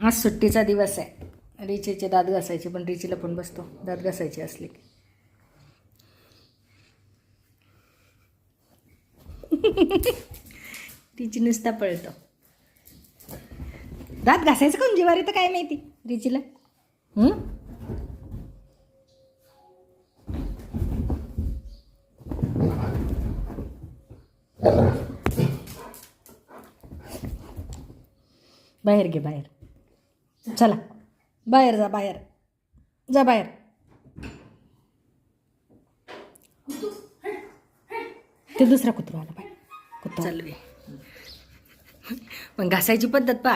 आज सुट्टीचा दिवस आहे. रिचेचे दात घासायचे पण रिचीला पण बसतो. दात घासायचे असले की. रिची नुसता पळतो. दात घासायचं कोण? जिवारी तर काय माहिती? रिचीला. बाहेर घे बाहेर. चला. बाहेर जा बाहेर. जा बाहेर. ते दुसरा कुत्रा आला बाहेर. कुत्रा. चालू पण घासायची पद्धत पा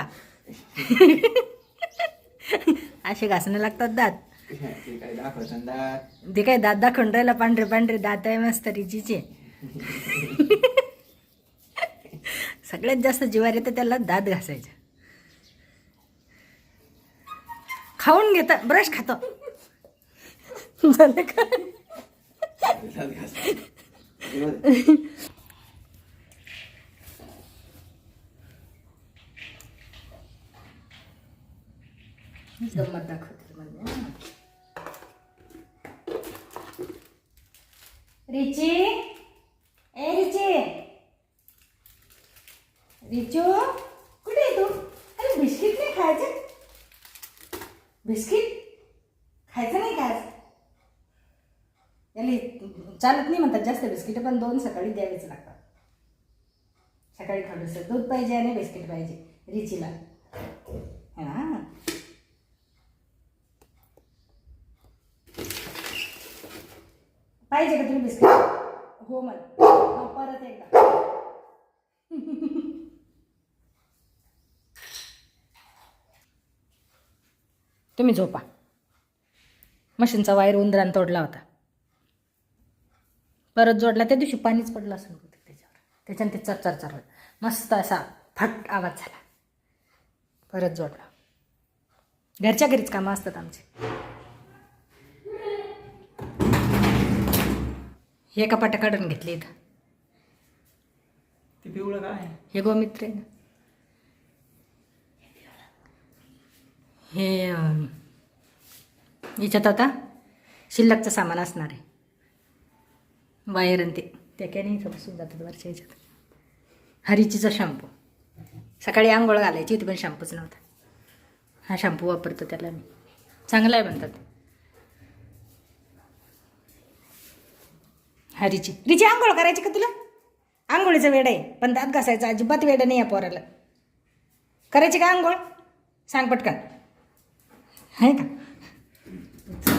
असे घासणं लागतात दात. ते काय दात ते काय दात दाखवून राहिला पांढरे पांढरे दात आहे मस्त रिचीचे सगळ्यात जास्त जिवार येतं त्याला दात घासायचं. खाऊन घेत ब्रश खातो. झालं का? गंमत दाखवते म्हणजे रिची? ए रिची. रिचू कुठे आहे तू अरे बिस्किट नाही खायचं बिस्किट? खायचं नाही काय याला चालत नाही म्हणतात जास्त बिस्किट पण दोन सकाळी द्यावेच लागतात. सकाळी थोडंसं दूध पाहिजे आणि बिस्किट पाहिजे रिचीला. हां. पाहिजे का तुम्ही बिस्किट? हो मला परत एकदा. तुम्ही झोपा. मशीनचा वायर उंदरान तोडला होता. परत जोडला त्या दिवशी पाणीच पडलं बहुतेक त्याच्यावर. त्याच्याने ते चरचर चर मस्त असा फट आवाज झाला. परत जोडला. घरच्या घरीच कामं असतात आमचे. हे कपाटं काढून घेतले इथं. ते पिवळं काय हे गोमित्र आहे ना. हे याच्यात आता शिल्लकचं सामान असणार आहे. वायर आणि ते. त्या काय नाही बसून जातात वरच्या याच्यात हरीचीचा शॅम्पू. सकाळी आंघोळ घालायची होती पण शॅम्पूच नव्हता. हा शॅम्पू वापरतो त्याला मी. चांगला आहे म्हणतात. हरीची. रिची आंघोळ करायची का तुला? आंघोळीचं वेड आहे. पण दात घासायचं अजिबात वेड नाही या पोराला. करायची का आंघोळ? सांग पटकन. आहे का?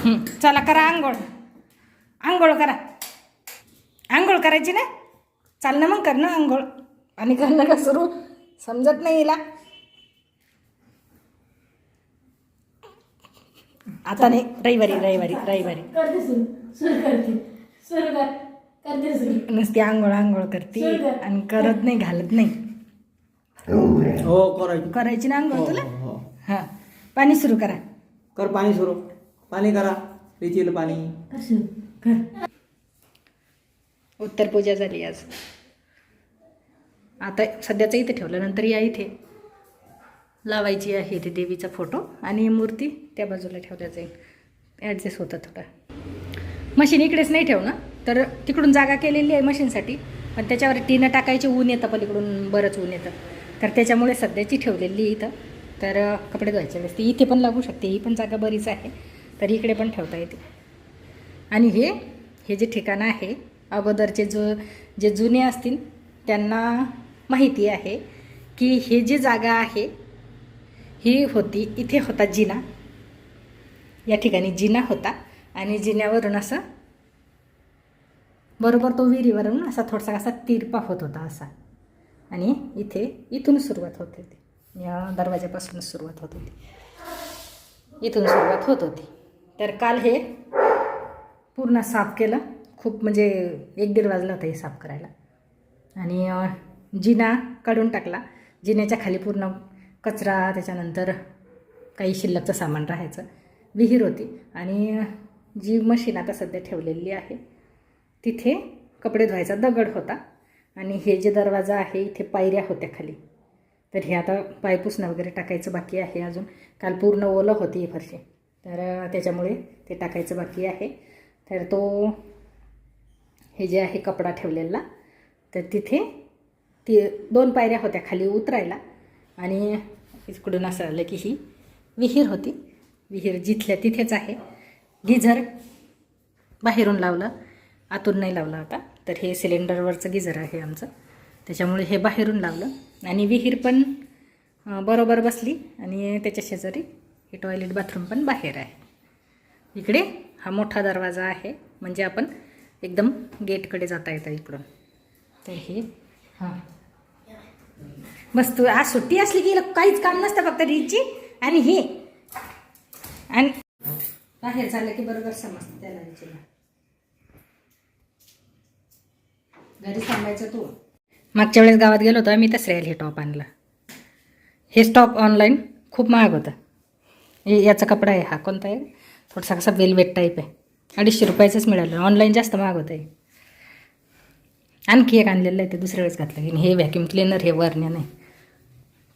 चला करा आंघोळ. आंघोळ करा. आंघोळ करायची ना? चाल ना मग कर ना आंघोळ. आणि करणं का सुरू समजत नाही हिला. आता नाही. रविवारी रविवारी रविवारी. करते सुरू. सुरू करते. सुरू कर. करते सुरू. नुसती आंघोळ आंघोळ करते. आणि करत नाही घालत नाही. हो करायची. करायची ना आंघोळ तुला? हो, हो. हां. पाणी सुरू करा. कर पाणी सुरू. पाणी करा रिचील पाणी. कर सुरू कर. उत्तर पूजा झाली आज. आता सध्याचं इथे ठेवलं नंतर या इथे. लावायची आहे ते देवीचा फोटो आणि मूर्ती त्या बाजूला ठेवल्या जाईल ॲडजस्ट होतं थोडं. मशीन इकडेच नाही ठेवणं. तर तिकडून जागा केलेली आहे मशीनसाठी. पण त्याच्यावर टीनं टाकायचे ऊन येतं पलीकडून बरंच ऊन येतं. तर त्याच्यामुळे सध्याची ठेवलेली आहे इथं. तर कपडे धुवायचे वेळेस ती इथे पण लागू शकते ही पण जागा बरीच आहे. तर इकडे पण ठेवता येते. आणि हे हे जे ठिकाण आहे अगोदरचे जो जे जुने असतील त्यांना माहिती आहे की हे जी जागा आहे ही होती इथे होता जिना. या ठिकाणी जिना होता आणि जिन्यावरून असं बरोबर तो विहिरीवरून असा थोडासा असा तिरपा होत होता असा. आणि इथे इथून सुरुवात होत होती. या दरवाज्यापासून सुरुवात होत होती. इथून सुरुवात होत होती. तर काल हे पूर्ण साफ केलं. खूप म्हणजे एक दीड वाजला होता हे साफ करायला. आणि जिना काढून टाकला. जिन्याच्या खाली पूर्ण कचरा त्याच्यानंतर काही शिल्लकचं सामान राहायचं. विहीर होती. आणि जी मशीन आता सध्या ठेवलेली आहे तिथे कपडे धुवायचा दगड होता. आणि हे जे दरवाजा आहे इथे पायऱ्या होत्या खाली. तर हे आता पायपुसणं वगैरे टाकायचं बाकी आहे अजून. काल पूर्ण ओलं होती ही फरशी. तर त्याच्यामुळे ते टाकायचं बाकी आहे. तर तो हे जे आहे कपडा ठेवलेला तर तिथे ती दोन पायऱ्या होत्या खाली उतरायला. आणि इकडून असं आलं की ही विहीर होती. विहीर जिथल्या तिथेच आहे. गिझर बाहेरून लावलं आतून नाही लावलं आता तर हे सिलेंडरवरचं गिझर आहे आमचं. त्याच्यामुळे हे बाहेरून लावलं. आणि विहीर पण बरोबर बसली. आणि त्याच्या शेजारी हे टॉयलेट बाथरूम पण बाहेर आहे. इकडे हा मोठा दरवाजा आहे. म्हणजे आपण एकदम गेटकडे जाता येतं इकडून. तर हे हां. मस्त आज सुट्टी असली की काहीच काम नसतं फक्त रीची आणि हे. आणि बाहेर झालं की बरोबर समजतं त्याला घरी सांगायचं तू. मागच्या वेळेस गावात गेलो होतो आम्ही तसं हे टॉप आणलं. हे स्टॉप ऑनलाईन खूप महाग होतं. याचा कपडा आहे हा. कोणता आहे? थोडासा कसा वेलवेट टाईप आहे. अडीचशे रुपयाचंच मिळालं. ऑनलाईन जास्त महाग होतं आहे आणखी एक आणलेलं आहे ते दुसऱ्या वेळेस घातलं. की हे व्हॅक्यूम क्लिनर हे वरण्या नाही.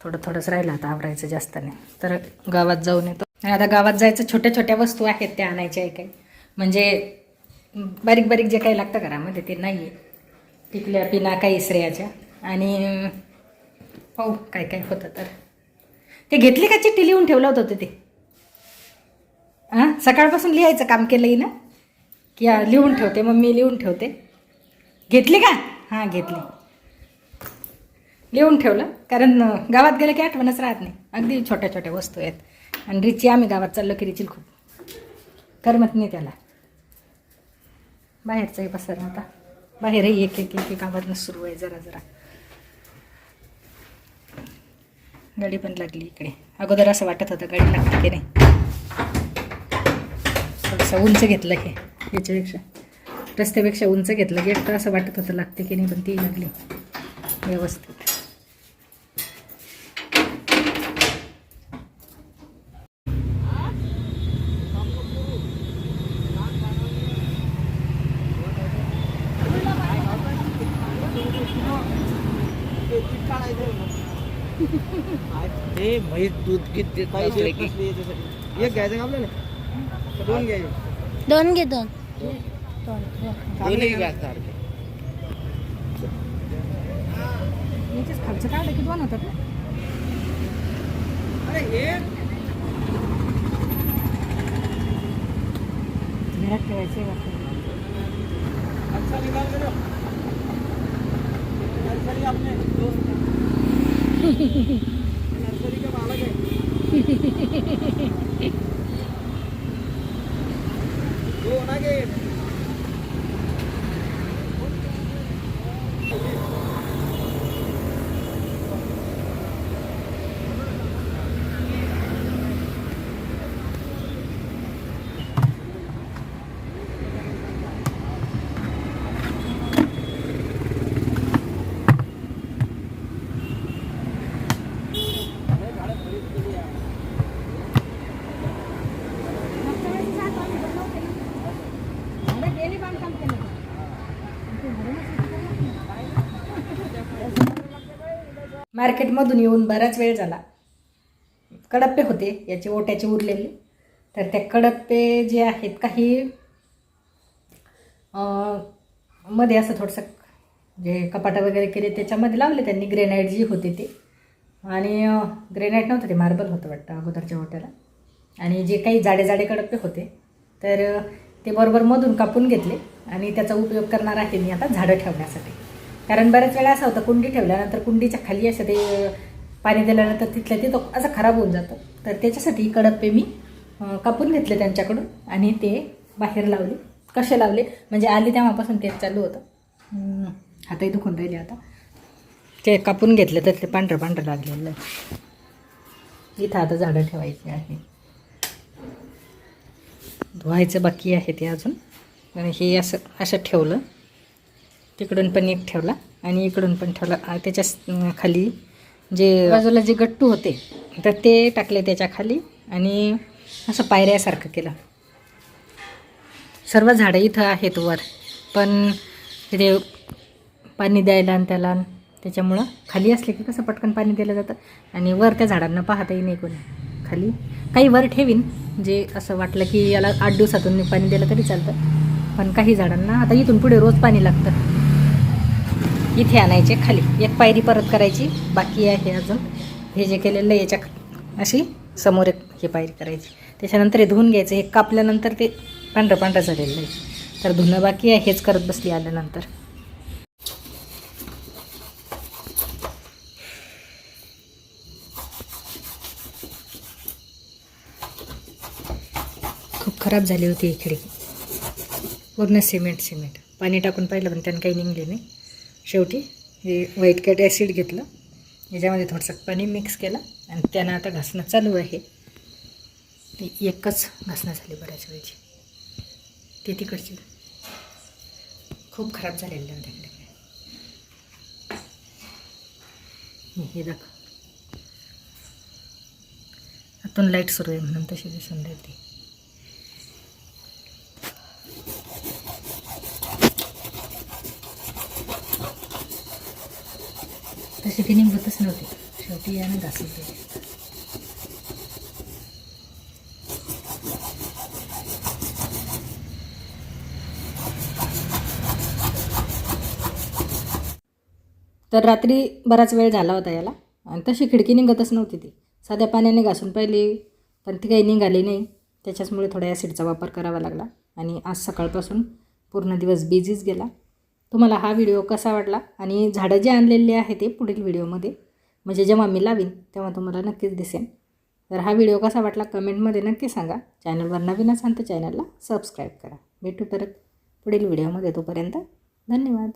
थोडं थोडंच राहिलं आता आवरायचं जास्त नाही. तर गावात जाऊन येतो. आणि आता गावात जायचं छोट्या छोट्या वस्तू आहेत त्या आणायच्या आहे काही. म्हणजे बारीक बारीक जे काही लागतं घरामध्ये ते नाही आहे टिकल्या पिना काही श्रेयाच्या आणि पाहू काय काय होतं तर. ते घेतले का चिठ्ठी लिहून ठेवलं होतं ते? हां? सकाळपासून लिहायचं काम केलं ना? की लिहून ठेवते मग मी लिहून ठेवते. घेतली का? हां घेतली. लिहून ठेवलं कारण गावात गेलं की आठवणच राहत नाही. अगदी छोट्या छोट्या वस्तू आहेत. आणि रिची आम्ही गावात चाललो की रिचील खूप करमत नाही त्याला. बाहेरचंही पसर आता. बाहेरही एक एक एक गावातनं सुरू आहे जरा जरा. गाडी पण लागली इकडे. अगोदर असं वाटत होतं गाडी लागते की नाही. थोडंसं उंच घेतलं हे याच्यापेक्षा. रस्त्यापेक्षा उंच घेतलं की एकटं असं वाटत होतं लागते की नाही पण ती लागली. व्यवस्थित. हे दूध किती पाहिजे एक घ्यायचं का आपल्याला? दोन घ्यायचे दोन घे दोन. याच्याच खालचं काढलं की दोन होतात ना? अरे हे. घरात ठेवायचे नर्सरी अपने दोस्त. नर्सरी का मालक है दो ना के मार्केटमधून येऊन बराच वेळ झाला. कडप्पे होते याचे ओट्याचे उरलेले. तर त्या कडप्पे जे आहेत काही मध्ये असं थोडंसं जे कपाटं वगैरे केले त्याच्यामध्ये लावले त्यांनी. ग्रेनाईट जी होते ते. आणि ग्रेनाईट नव्हतं ते मार्बल होतं वाटतं अगोदरच्या ओट्याला. आणि जे काही जाडे जाडे कडप्पे होते तर ते बरोबर मधून कापून घेतले. आणि त्याचा उपयोग करणार आहे मी आता झाडं ठेवण्यासाठी. कारण बऱ्याच वेळा असं होतं कुंडी ठेवल्यानंतर कुंडीच्या खाली असं ते पाणी दिल्यानंतर तिथल्या तिथं असं खराब होऊन जातं. तर त्याच्यासाठी कडप्पे मी कापून घेतले त्यांच्याकडून आणि ते बाहेर लावले. कसे लावले? म्हणजे आली तेव्हापासून तेच चालू होतं. हातही दुखून राहिले आता. ते कापून घेतले तर ते पांढरं पांढरं लागलेलं इथं आता झाडं ठेवायची आहे. धुवायचं बाकी आहे ते अजून. आणि हे असं असं ठेवलं. तिकडून पण एक ठेवला आणि इकडून पण ठेवला. त्याच्याखाली जे बाजूला जे गट्टू होते. तर ते टाकले त्याच्याखाली आणि असं पायऱ्यासारखं केलं. सर्व झाडं इथं आहेत वर पण तिथे पाणी द्यायला आणि त्याला त्याच्यामुळं खाली असले की कसं पटकन पाणी दिलं जातं आणि वर त्या झाडांना पाहताही नाही कोणी. खाली काही वर ठेवीन जे असं वाटलं की याला आठ दिवसातून पाणी दिलं तरी चालतं. पण काही झाडांना आता इथून पुढे रोज पाणी लागतं. इथे आणायचे खाली. एक पायरी परत करायची. बाकी आहे अजून. हे जे केलेलं आहे याच्या अशी समोर एक हे पायरी करायची. त्याच्यानंतर हे धुवून घ्यायचं. हे कापल्यानंतर ते पांढरं पांढरं झालेलं आहे. तर धुणं बाकी आहे. हेच करत बसली आल्यानंतर. खूप खराब झाली होती ही खिडकी. पूर्ण सिमेंट सिमेंट. पाणी टाकून पाहिलं पण त्यानं काही निघले नाही. शेवटी हे व्हाईट कॅट ॲसिड घेतलं. याच्यामध्ये थोडंसं पाणी मिक्स केलं आणि त्यानं आता घासणं चालू आहे. ती एकच घासणं झाली बऱ्याच वेळची. ते तिकडची. खूप खराब झालेलं आहे त्याकडे. हे- हे दाखव. आतून लाइट सुरू आहे म्हणून तशी दिसून राहिली. तशी फिनिंग निघतच नव्हती. शेवटी यानं घासून तर रात्री बराच वेळ झाला होता याला. आणि तशी खिडकी निघतच नव्हती ती. साध्या पाण्याने घासून पाहिली पण ती काही निघाली नाही. त्याच्याचमुळे थोड्या ॲसिडचा वापर करावा लागला. आणि आज सकाळपासून पूर्ण दिवस बिझीच गेला. तुम्हाला हा व्हिडिओ कसा वाटला आणि झाडं जे आणलेले आहे ते पुढील व्हिडिओमध्ये म्हणजे जेव्हा मी लावीन तेव्हा तुम्हाला नक्कीच दिसेन. तर हा व्हिडिओ कसा वाटला कमेंटमध्ये नक्की सांगा. चॅनलवर नवीन असाल तर चॅनलला सबस्क्राईब करा. भेटू परत पुढील व्हिडिओमध्ये तोपर्यंत धन्यवाद.